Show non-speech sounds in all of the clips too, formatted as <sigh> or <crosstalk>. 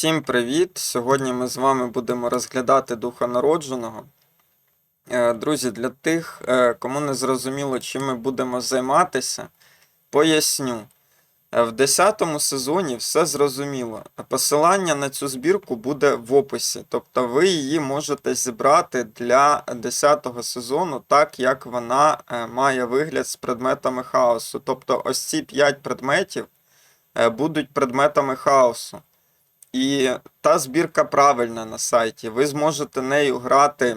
Всім привіт! Сьогодні ми з вами будемо розглядати Духа Народженого. Е, Друзі, для тих, е, кому не зрозуміло, чим ми будемо займатися, поясню. Е, В 10 сезоні все зрозуміло. Посилання на цю збірку буде в описі. Тобто ви її можете зібрати для 10 сезону, так як вона має вигляд з предметами хаосу. Тобто ось ці 5 предметів будуть предметами хаосу. І та збірка правильна на сайті. Ви зможете нею грати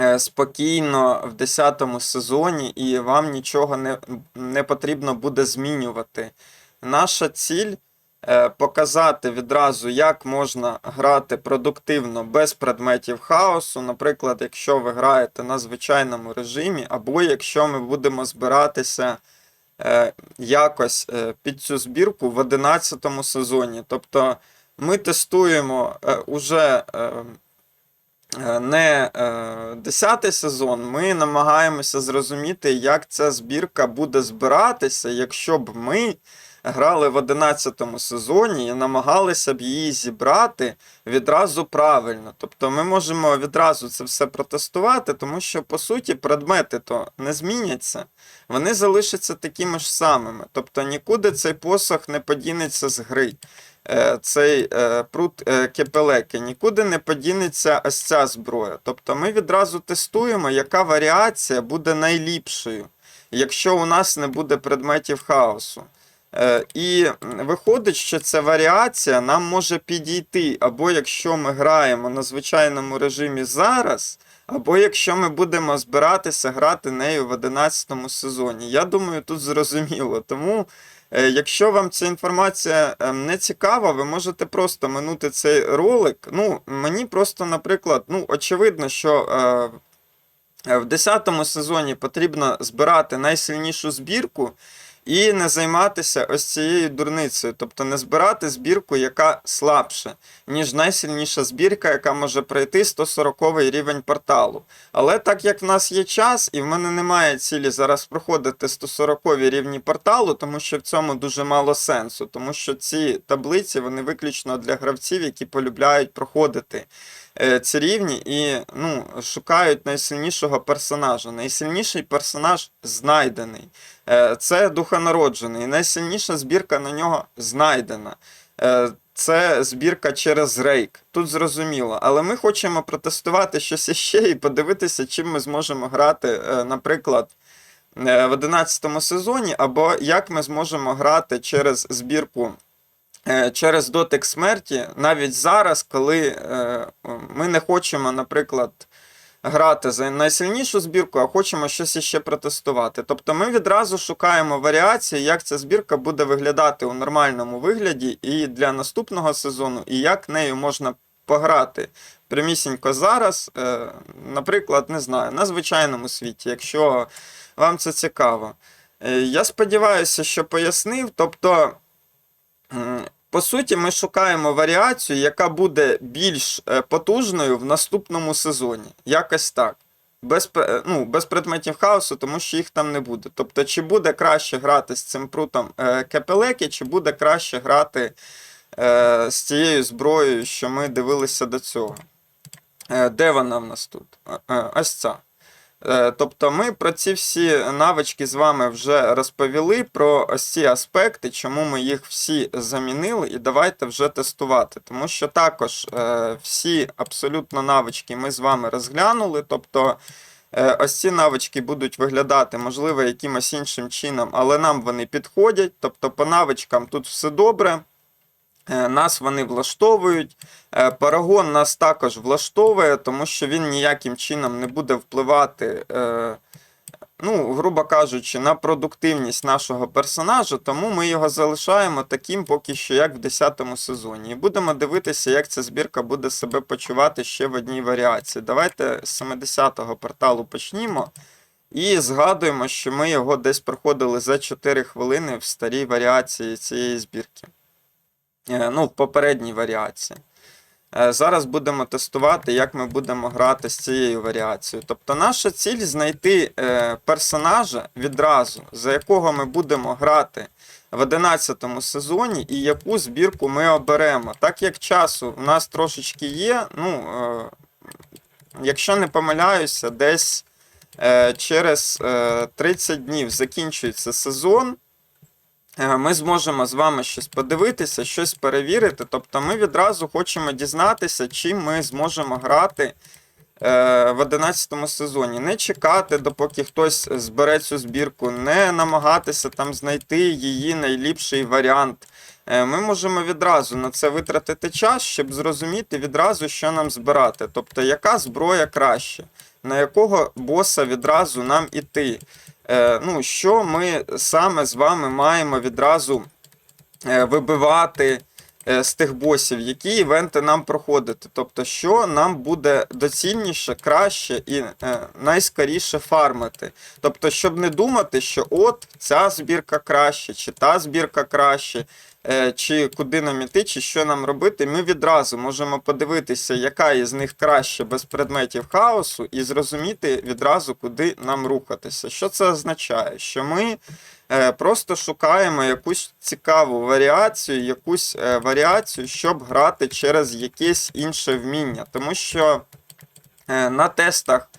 е, спокійно в 10 сезоні, і вам нічого не, не потрібно буде змінювати. Наша ціль е, показати відразу, як можна грати продуктивно без предметів хаосу. Наприклад, якщо ви граєте на звичайному режимі, або якщо ми будемо збиратися е, якось під цю збірку в 11 сезоні. Тобто ми тестуємо е, уже е, е, не е, 10 сезон, ми намагаємося зрозуміти, як ця збірка буде збиратися, якщо б ми грали в 11 сезоні і намагалися б її зібрати відразу правильно. Тобто ми можемо відразу це все протестувати, тому що по суті предмети то не зміняться, вони залишаться такими ж самими. Тобто нікуди цей посох не подінеться з гри. Е, Цей е, прут е, кепелеки нікуди не подінеться ось ця зброя. Тобто ми відразу тестуємо, яка варіація буде найліпшою, якщо у нас не буде предметів хаосу. І виходить, що ця варіація нам може підійти, або якщо ми граємо на звичайному режимі зараз, або якщо ми будемо збиратися грати нею в 11 сезоні. Я думаю, тут зрозуміло. Тому, якщо вам ця інформація е, не цікава, ви можете просто минути цей ролик. Ну, мені просто, наприклад, ну, очевидно, що. е, В 10 сезоні потрібно збирати найсильнішу збірку і не займатися ось цією дурницею, тобто не збирати збірку, яка слабша, ніж найсильніша збірка, яка може пройти 140 рівень порталу. Але так як в нас є час, і в мене немає цілі зараз проходити 140 рівні порталу, тому що в цьому дуже мало сенсу, тому що ці таблиці вони виключно для гравців, які полюбляють проходити ці рівні і ну, шукають найсильнішого персонажа. Найсильніший персонаж знайдений. Е, Це духонароджений. Найсильніша збірка на нього знайдена. Е, Це збірка через рейк. Тут зрозуміло. Але ми хочемо протестувати щось іще і подивитися, чим ми зможемо грати, е, наприклад, е, в 11 сезоні, або як ми зможемо грати через збірку. Е, Через дотик смерті, навіть зараз, коли е, ми не хочемо, наприклад, грати за найсильнішу збірку, а хочемо щось іще протестувати. Тобто ми відразу шукаємо варіації, як ця збірка буде виглядати у нормальному вигляді і для наступного сезону, і як нею можна пограти прямісінько зараз, е, наприклад, не знаю, на звичайному світі, якщо вам це цікаво. Я сподіваюся, що пояснив. Тобто. М, по суті, ми шукаємо варіацію, яка буде більш е, потужною в наступному сезоні. Якось так. Без, е, ну, без предметів хаосу, тому що їх там не буде. Тобто, чи буде краще грати з цим прутом е, Кепелеки, чи буде краще грати е, з цією зброєю, що ми дивилися до цього. Е, де вона в нас тут? Е, е, ось ця. Е, Тобто ми про ці всі навички з вами вже розповіли про ось ці аспекти, чому ми їх всі замінили, і давайте вже тестувати. Тому що також е, всі абсолютно навички ми з вами розглянули. Тобто е, ось ці навички будуть виглядати, можливо, якимось іншим чином, але нам вони підходять. Тобто по навичкам тут все добре. Е, Нас вони влаштовують. Е, Парагон нас також влаштовує, тому що він ніяким чином не буде впливати, е, ну, грубо кажучи, на продуктивність нашого персонажа, тому ми його залишаємо таким поки що, як в 10 сезоні. І будемо дивитися, як ця збірка буде себе почувати ще в одній варіації. Давайте з 70-го порталу почнімо. І згадуємо, що ми його десь проходили за 4 хвилини в старій варіації цієї збірки. Е, ну, в попередній варіації. Е, Зараз будемо тестувати, як ми будемо грати з цією варіацією. Тобто, наша ціль знайти е, персонажа відразу, за якого ми будемо грати в 11 сезоні і яку збірку ми оберемо. Так як часу в нас трошечки є, ну, якщо не помиляюся, десь через е, 30 днів закінчується сезон. Е, Ми зможемо з вами щось подивитися, щось перевірити. Тобто ми відразу хочемо дізнатися, чим ми зможемо грати е, в 11 сезоні. Не чекати, допоки хтось збере цю збірку, не намагатися там знайти її найліпший варіант. Е, Ми можемо відразу на це витратити час, щоб зрозуміти відразу, що нам збирати. Тобто, яка зброя краще, на якого боса відразу нам іти. Е, Ну, що ми саме з вами маємо відразу е, вибивати е, з тих босів, які івенти нам проходити. Тобто, що нам буде доцільніше, краще і найскоріше фармити. Тобто, щоб не думати, що от ця збірка краще, чи та збірка краще, чи куди нам іти, чи що нам робити, ми відразу можемо подивитися, яка із них краще без предметів хаосу, і зрозуміти відразу, куди нам рухатися. Що це означає? Що ми е, просто шукаємо якусь цікаву варіацію, якусь е, варіацію, щоб грати через якесь інше вміння. Тому що е, на тестах е,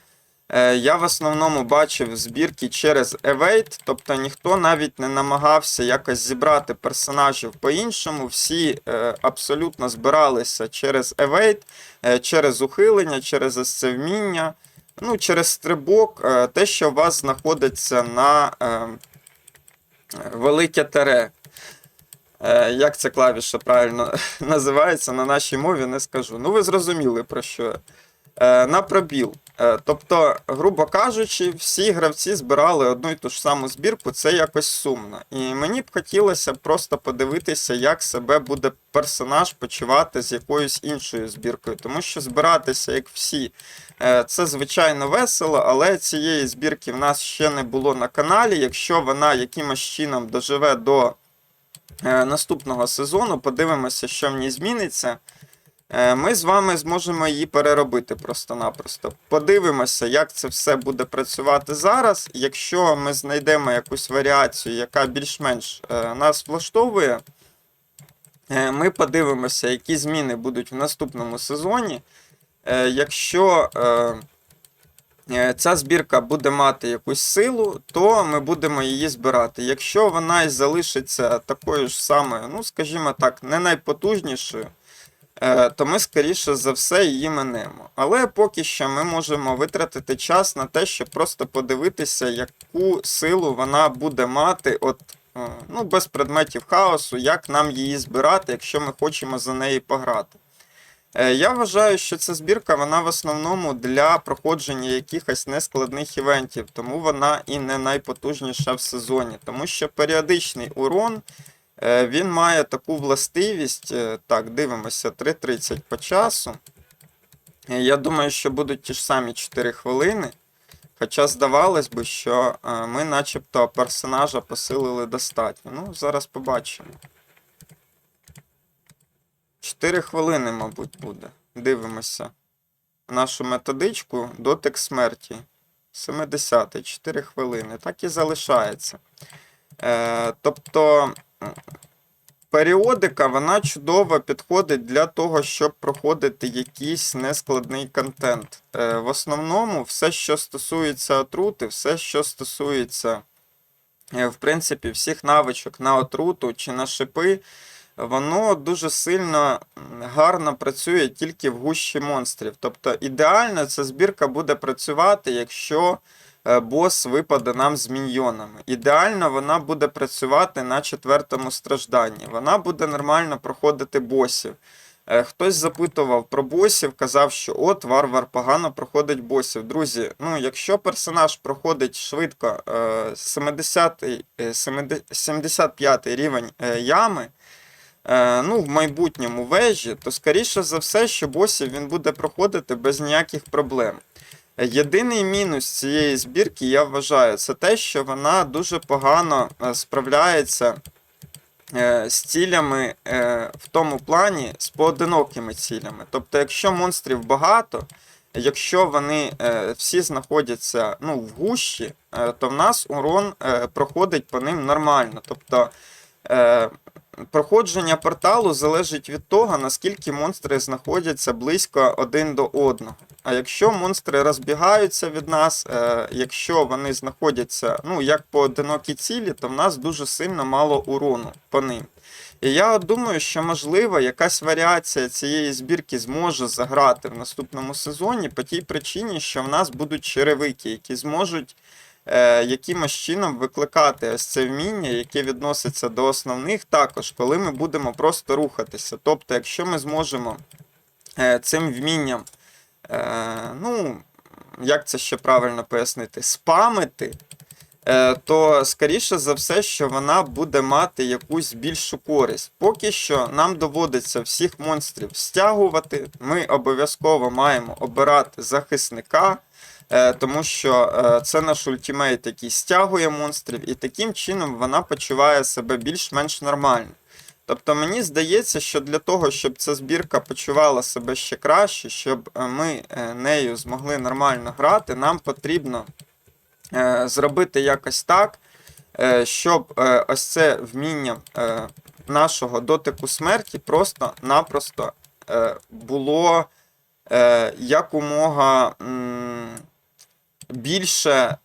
я в основному бачив збірки через Evade, тобто ніхто навіть не намагався якось зібрати персонажів по-іншому. Всі е, абсолютно збиралися через Evade, е, через ухилення, через ось вміння, ну, через стрибок, е, те, що у вас знаходиться на е, велике тере. Е, Як ця клавіша правильно <laughs> називається на нашій мові, не скажу. Ну, ви зрозуміли про що. я. Е, На пробіл. Е, Тобто, грубо кажучи, всі гравці збирали одну і ту ж саму збірку, це якось сумно. І мені б хотілося просто подивитися, як себе буде персонаж почувати з якоюсь іншою збіркою. Тому що збиратися, як всі, е, це звичайно весело, але цієї збірки в нас ще не було на каналі. Якщо вона якимось чином доживе до наступного сезону, подивимося, що в ній зміниться. Е, Ми з вами зможемо її переробити просто-напросто. Подивимося, як це все буде працювати зараз. Якщо ми знайдемо якусь варіацію, яка більш-менш е, нас влаштовує, е, ми подивимося, які зміни будуть в наступному сезоні. Якщо ця збірка буде мати якусь силу, то ми будемо її збирати. Якщо вона і залишиться такою ж самою, ну, скажімо так, не найпотужнішою, то ми, скоріше за все, її минемо. Але поки що ми можемо витратити час на те, щоб просто подивитися, яку силу вона буде мати, от, е, ну, без предметів хаосу, як нам її збирати, якщо ми хочемо за неї пограти. Е, Я вважаю, що ця збірка вона в основному для проходження якихось нескладних івентів, тому вона і не найпотужніша в сезоні, тому що періодичний урон е, він має таку властивість. е, Так, дивимося, 3.30 по часу. Е, Я думаю, що будуть ті ж самі 4 хвилини. Хоча здавалось би, що е, ми начебто персонажа посилили достатньо. Ну, зараз побачимо. 4 хвилини, мабуть, буде. Дивимося. Нашу методичку дотик смерті. 70 4 хвилини. Так і залишається. Е, тобто періодика вона чудово підходить для того, щоб проходити якийсь нескладний контент. Е, в основному, все, що стосується отрути, все, що стосується, е, в принципі, всіх навичок на отруту чи на шипи, воно дуже сильно гарно працює тільки в гущі монстрів. Тобто ідеально ця збірка буде працювати, якщо бос випаде нам з міньйонами. Ідеально вона буде працювати на четвертому стражданні. Вона буде нормально проходити босів. Е, Хтось запитував про босів, казав, що от варвар погано проходить босів. Друзі, ну якщо персонаж проходить швидко е, 70, е, 75 рівень е, ями, е, ну, в майбутньому вежі, то скоріше за все, що босів він буде проходити без ніяких проблем. Єдиний мінус цієї збірки, я вважаю, це те, що вона дуже погано е, справляється е, з цілями е, в тому плані, з поодинокими цілями. Тобто, якщо монстрів багато, якщо вони всі знаходяться ну, в гущі, то в нас урон проходить по ним нормально. Тобто проходження порталу залежить від того, наскільки монстри знаходяться близько один до одного. А якщо монстри розбігаються від нас, е, якщо вони знаходяться ну, як поодинокі цілі, то в нас дуже сильно мало урону по ним. І я думаю, що можливо якась варіація цієї збірки зможе заграти в наступному сезоні по тій причині, що в нас будуть черевики, які зможуть е, якимось чином викликати ось це вміння, яке відноситься до основних, також коли ми будемо просто рухатися. Тобто, якщо ми зможемо е, цим вмінням, е, ну, як це ще правильно пояснити, спамити. е, То скоріше за все, що вона буде мати якусь більшу користь. Поки що нам доводиться всіх монстрів стягувати. Ми обов'язково маємо обирати захисника, е, тому що е, це наш ультимейт, який стягує монстрів, і таким чином вона почуває себе більш-менш нормально. Тобто мені здається, що для того, щоб ця збірка почувала себе ще краще, щоб е, ми е, нею змогли нормально грати, нам потрібно е, зробити якось так, щоб ось це вміння нашого дотику смерті просто-напросто було якомога більше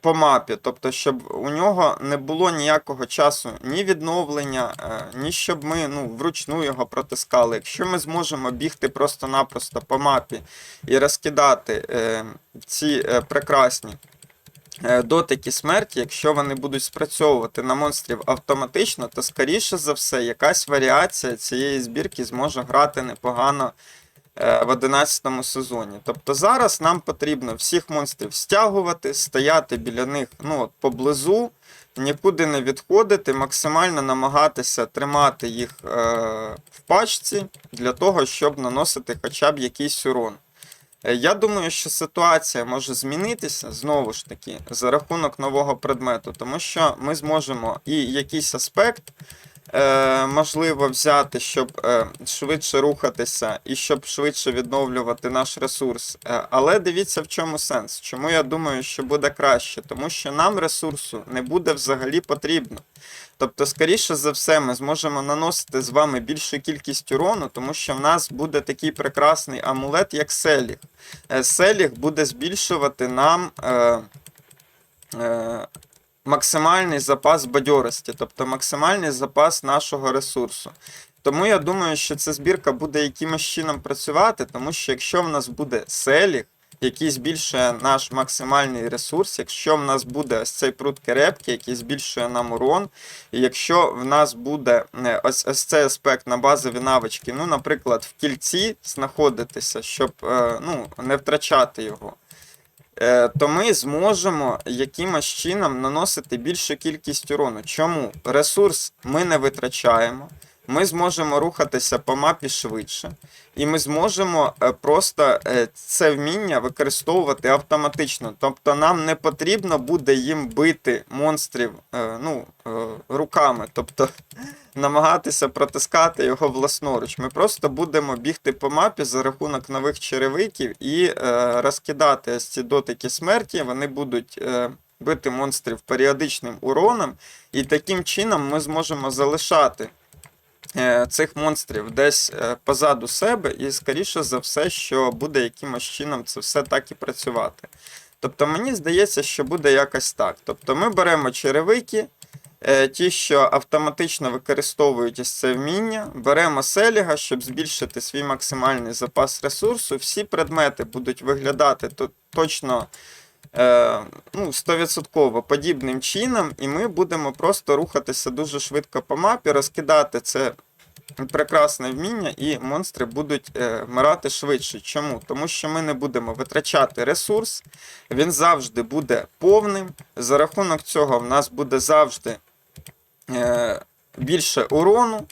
по мапі. Тобто, щоб у нього не було ніякого часу ні відновлення, е, ні щоб ми ну, вручну його протискали. Якщо ми зможемо бігти просто-напросто по мапі і розкидати е, ці е, прекрасні дотики смерті, якщо вони будуть спрацьовувати на монстрів автоматично, то скоріше за все якась варіація цієї збірки зможе грати непогано в 11 сезоні. Тобто зараз нам потрібно всіх монстрів стягувати, стояти біля них ну, от, поблизу, нікуди не відходити, максимально намагатися тримати їх е, в пачці для того, щоб наносити хоча б якийсь урон. Е, Я думаю, що ситуація може змінитися знову ж таки за рахунок нового предмету, тому що ми зможемо і якийсь аспект е, можливо взяти, щоб е, швидше рухатися і щоб швидше відновлювати наш ресурс. Е, але дивіться, в чому сенс. Чому я думаю, що буде краще? Тому що нам ресурсу не буде взагалі потрібно. Тобто, скоріше за все, ми зможемо наносити з вами більшу кількість урону, тому що в нас буде такий прекрасний амулет, як Селіг. Е, Селіг буде збільшувати нам е, е, максимальний запас бадьорості, тобто максимальний запас нашого ресурсу. Тому я думаю, що ця збірка буде якимось чином працювати, тому що якщо в нас буде Селіг, який збільшує наш максимальний ресурс, якщо в нас буде ось цей прут керепки, який збільшує нам урон, і якщо в нас буде е, ось, ось цей аспект на базові навички, ну, наприклад, в кільці знаходитися, щоб е, ну, не втрачати його. Е, То ми зможемо якимось чином наносити більшу кількість урону. Чому? Ресурс ми не витрачаємо, ми зможемо рухатися по мапі швидше, і ми зможемо е, просто е, це вміння використовувати автоматично. Тобто нам не потрібно буде їм бити монстрів е, ну, руками, тобто <laughs> намагатися протискати його власноруч. Ми просто будемо бігти по мапі за рахунок нових черевиків і розкидати ось ці дотики смерті. Вони будуть. Бити монстрів періодичним уроном, і таким чином ми зможемо залишати цих монстрів десь е, позаду себе, і скоріше за все, що буде якимось чином це все так і працювати. Тобто мені здається, що буде якось так. Тобто ми беремо черевики, е, ті, що автоматично використовують ось це вміння, беремо селіга, щоб збільшити свій максимальний запас ресурсу. Всі предмети будуть виглядати то- точно е, ну, 100% подібним чином, і ми будемо просто рухатися дуже швидко по мапі, розкидати це прекрасне вміння, і монстри будуть е, вмирати швидше. Чому? Тому що ми не будемо витрачати ресурс, він завжди буде повним. За рахунок цього в нас буде завжди е, більше урону.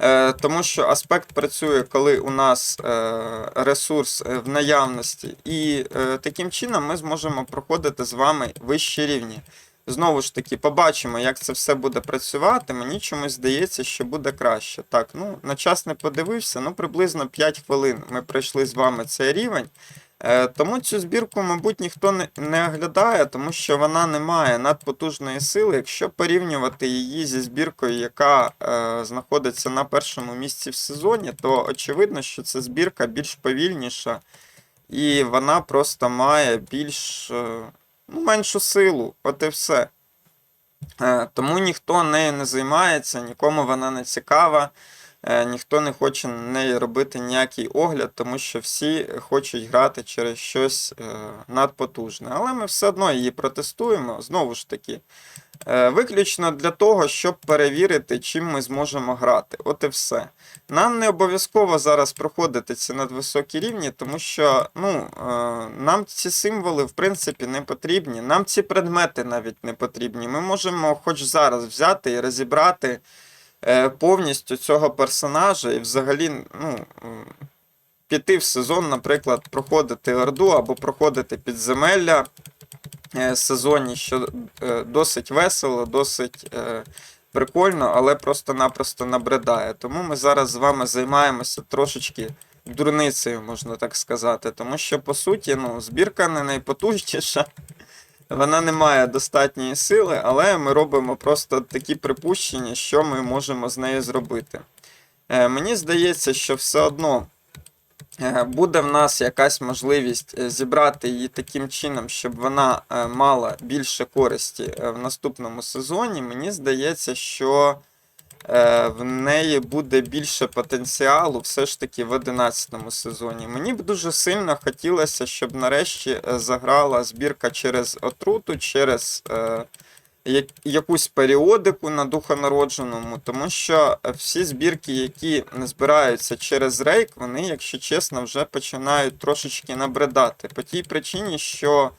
Е, тому що аспект працює, коли у нас ресурс в наявності, і таким чином ми зможемо проходити з вами вищі рівні. Знову ж таки, побачимо, як це все буде працювати. Мені чомусь здається, що буде краще. Так, ну на час не подивився, ну приблизно 5 хвилин ми пройшли з вами цей рівень. Е, Тому цю збірку, мабуть, ніхто не, оглядає, тому що вона не має надпотужної сили. Якщо порівнювати її зі збіркою, яка е, знаходиться на першому місці в сезоні, то очевидно, що ця збірка більш повільніша і вона просто має більш е, меншу силу. От і все. Е, Тому ніхто нею не займається, нікому вона не цікава. Е, Ніхто не хоче на неї робити ніякий огляд, тому що всі хочуть грати через щось е, надпотужне. Але ми все одно її протестуємо, знову ж таки, е, виключно для того, щоб перевірити, чим ми зможемо грати. От і все. Нам не обов'язково зараз проходити ці надвисокі рівні, тому що ну, нам ці символи в принципі не потрібні. Нам ці предмети навіть не потрібні. Ми можемо хоч зараз взяти і розібрати повністю цього персонажа і взагалі ну, піти в сезон, наприклад, проходити Орду або проходити підземелля е, сезонні, що е, досить весело, досить е, прикольно, але просто-напросто набридає. Тому ми зараз з вами займаємося трошечки дурницею, можна так сказати. Тому що, по суті, ну, збірка не найпотужніша. Вона не має достатньої сили, але ми робимо просто такі припущення, що ми можемо з нею зробити. Е, мені здається, що все одно е, буде в нас якась можливість е, зібрати її таким чином, щоб вона мала більше користі в наступному сезоні. Мені здається, що в неї буде більше потенціалу все ж таки в 11 сезоні. Мені б дуже сильно хотілося, щоб нарешті е, заграла збірка через отруту, через е, якусь періодику на духонародженому, тому що е, всі збірки, які збираються через рейк, вони, якщо чесно, вже починають трошечки набридати. По тій причині, що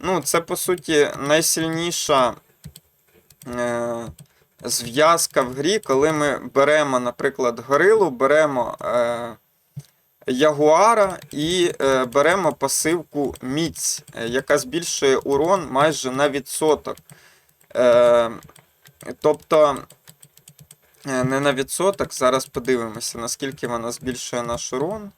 ну, це по суті найсильніша. Е, зв'язка в грі, коли ми беремо, наприклад, горилу, беремо е, ягуара і е, беремо пасивку міць, е, яка збільшує урон майже на відсоток. Е, тобто, е, не на відсоток, зараз подивимося, наскільки вона збільшує наш урон.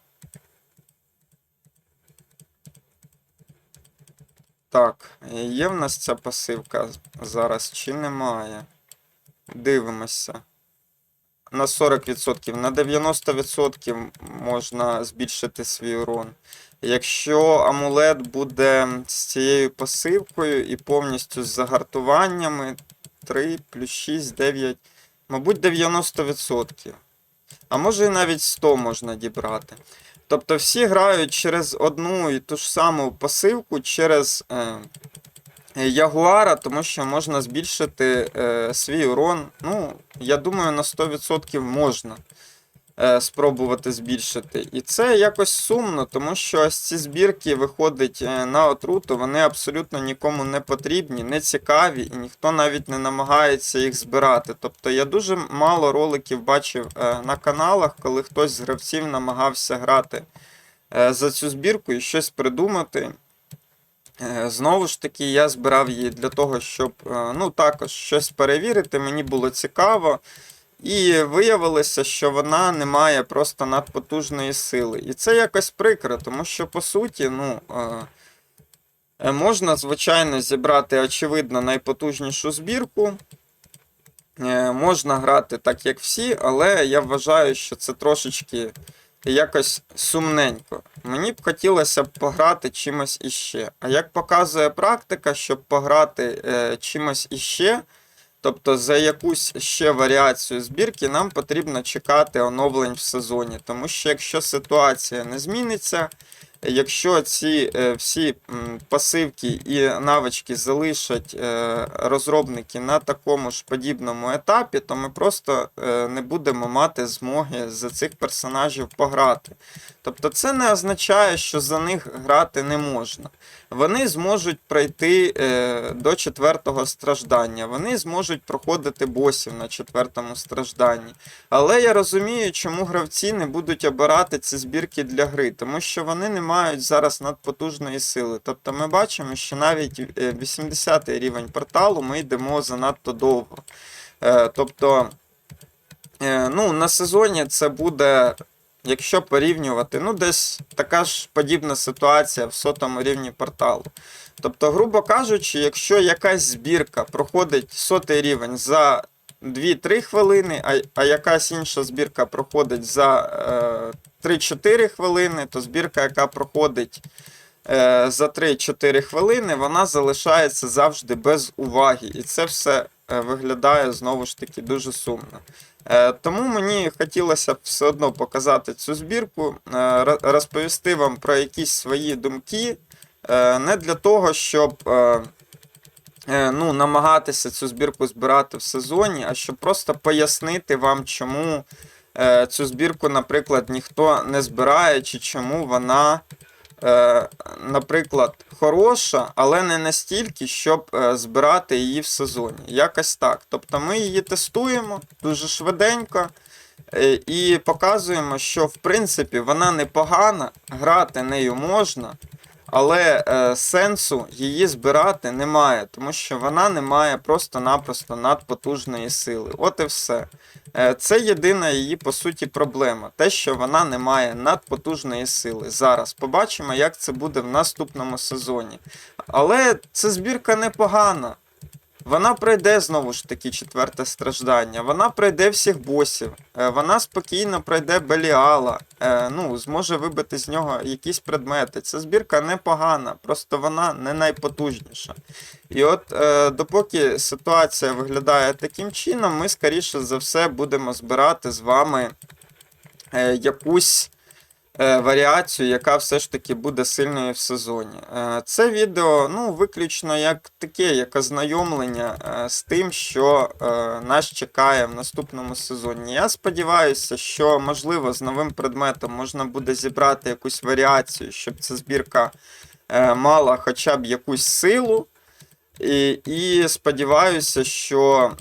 Так, є в нас ця пасивка зараз чи немає? Дивимося. На 40%, на 90% можна збільшити свій урон. Якщо амулет буде з цією пасивкою і повністю з загартуваннями 3 плюс 6, 9, мабуть, 90%. А може і навіть 100 можна дібрати. Тобто всі грають через одну і ту ж саму пасивку, через е, Ягуара, тому що можна збільшити е, свій урон. Ну, я думаю, на 100% можна е, спробувати збільшити. І це якось сумно, тому що ось ці збірки виходять е, на отруту, вони абсолютно нікому не потрібні, не цікаві, і ніхто навіть не намагається їх збирати. Тобто я дуже мало роликів бачив е, на каналах, коли хтось з гравців намагався грати е, за цю збірку і щось придумати. Е, Знову ж таки, я збирав її для того, щоб е, ну, також щось перевірити. Мені було цікаво. І виявилося, що вона не має просто надпотужної сили. І це якось прикро, тому що, по суті, ну, е, можна, звичайно, зібрати, очевидно, найпотужнішу збірку. Можна грати так, як всі, але я вважаю, що це трошечки якось сумненько. Мені б хотілося б пограти чимось іще. А як показує практика, щоб пограти е, чимось іще, тобто за якусь ще варіацію збірки, нам потрібно чекати оновлень в сезоні. Тому що якщо ситуація не зміниться, якщо ці е, всі пасивки і навички залишать е, розробники на такому ж подібному етапі, то ми просто е, не будемо мати змоги за цих персонажів пограти. Тобто це не означає, що за них грати не можна. Вони зможуть пройти е, до четвертого страждання, вони зможуть проходити босів на четвертому стражданні. Але я розумію, чому гравці не будуть обирати ці збірки для гри, тому що вони не мають зараз надпотужної сили. Тобто ми бачимо, що навіть е, 80 рівень порталу ми йдемо занадто довго. Е, Тобто, е, ну, на сезоні це буде якщо порівнювати, ну десь така ж подібна ситуація в сотому рівні порталу. Тобто, грубо кажучи, якщо якась збірка проходить сотий рівень за 2-3 хвилини, а, а якась інша збірка проходить за е, 3-4 хвилини, то збірка, яка проходить е, за 3-4 хвилини, вона залишається завжди без уваги. І це все е, виглядає знову ж таки дуже сумно. Е, Тому мені хотілося все одно показати цю збірку, е, розповісти вам про якісь свої думки. е, Не для того, щоб ну, намагатися цю збірку збирати в сезоні, а щоб просто пояснити вам, чому цю збірку, наприклад, ніхто не збирає, чи чому вона, наприклад, хороша, але не настільки, щоб е, збирати її в сезоні. Якось так. Тобто ми її тестуємо дуже швиденько. е, І показуємо, що в принципі вона непогана, грати нею можна, але е, сенсу її збирати немає, тому що вона не має просто-напросто надпотужної сили. От і все. Е, це єдина її по суті проблема. Те, що вона не має надпотужної сили. Зараз побачимо, як це буде в наступному сезоні. Але це збірка непогана. Вона пройде знову ж таки четверте страждання. Вона пройде всіх босів. Е, Вона спокійно пройде Беліала. Е, Ну, зможе вибити з нього якісь предмети. Ця збірка непогана, просто вона не найпотужніша. І от е, допоки ситуація виглядає таким чином, ми скоріше за все будемо збирати з вами якусь варіацію, яка все ж таки буде сильною в сезоні. Е, Це відео ну, виключно як таке, як ознайомлення е, з тим, що е, нас чекає в наступному сезоні. Я сподіваюся, що можливо з новим предметом можна буде зібрати якусь варіацію, щоб ця збірка е, мала хоча б якусь силу. І, і сподіваюся, що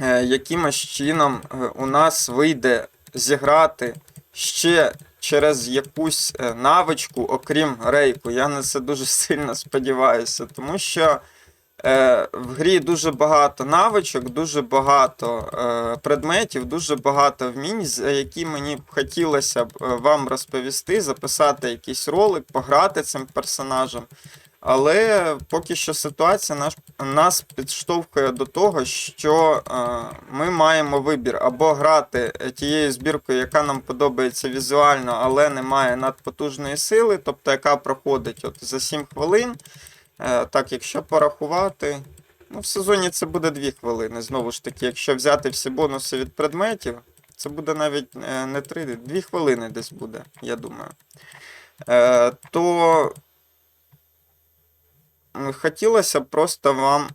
е, якимось чином е, у нас вийде зіграти ще через якусь е, навичку, окрім рейку. Я на це дуже сильно сподіваюся, тому що е, в грі дуже багато навичок, дуже багато е, предметів, дуже багато вмінь, за які мені б хотілося б е, вам розповісти, записати якийсь ролик, пограти цим персонажем. Але поки що ситуація наш, нас підштовхує до того, що е, ми маємо вибір або грати е, тією збіркою, яка нам подобається візуально, але не має надпотужної сили, тобто яка проходить от за 7 хвилин. Е, так, якщо порахувати, ну, в сезоні це буде 2 хвилини. Знову ж таки, якщо взяти всі бонуси від предметів, це буде навіть е, не 3, 2 хвилини десь буде, я думаю. Е, то Хотілося просто вам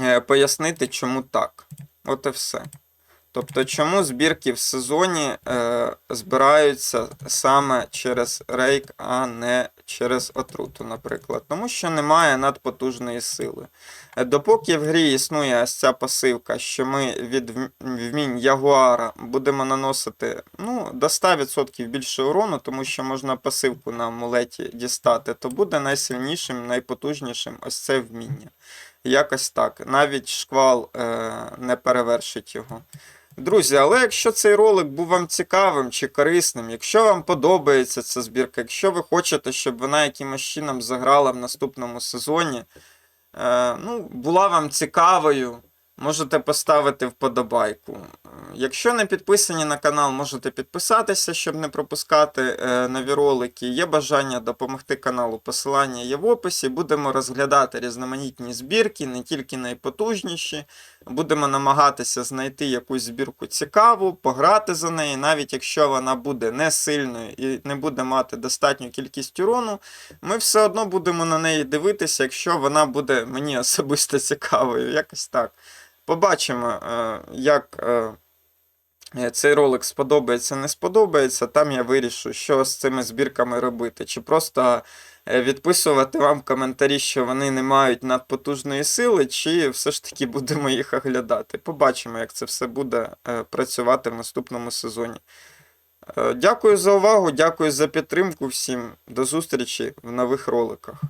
е, пояснити, чому так. От і все. Тобто, чому збірки в сезоні е, збираються саме через рейк, а не через отруту, наприклад. Тому що немає надпотужної сили. Е, Допоки в грі існує ось ця пасивка, що ми від вмінь Ягуара будемо наносити ну, до 100% більше урону, тому що можна пасивку на амулеті дістати, то буде найсильнішим, найпотужнішим ось це вміння. Якось так. Навіть шквал е, не перевершить його. Друзі, але якщо цей ролик був вам цікавим чи корисним, якщо вам подобається ця збірка, якщо ви хочете, щоб вона якимось чином заграла в наступному сезоні, е, ну, була вам цікавою, можете поставити вподобайку. Е, Якщо не підписані на канал, можете підписатися, щоб не пропускати е, нові ролики. Є бажання допомогти каналу, посилання є в описі. Будемо розглядати різноманітні збірки, не тільки найпотужніші. Будемо намагатися знайти якусь збірку цікаву, пограти за неї, навіть якщо вона буде не сильною і не буде мати достатню кількість урону, ми все одно будемо на неї дивитися, якщо вона буде мені <laughs> особисто цікавою. Якось так. Побачимо, е, як е, е, цей ролик сподобається, не сподобається. Там я вирішу, що з цими збірками робити. Чи просто відписувати вам коментарі, що вони не мають надпотужної сили, чи все ж таки будемо їх оглядати. Побачимо, як це все буде працювати в наступному сезоні. Дякую за увагу, дякую за підтримку всім. До зустрічі в нових роликах.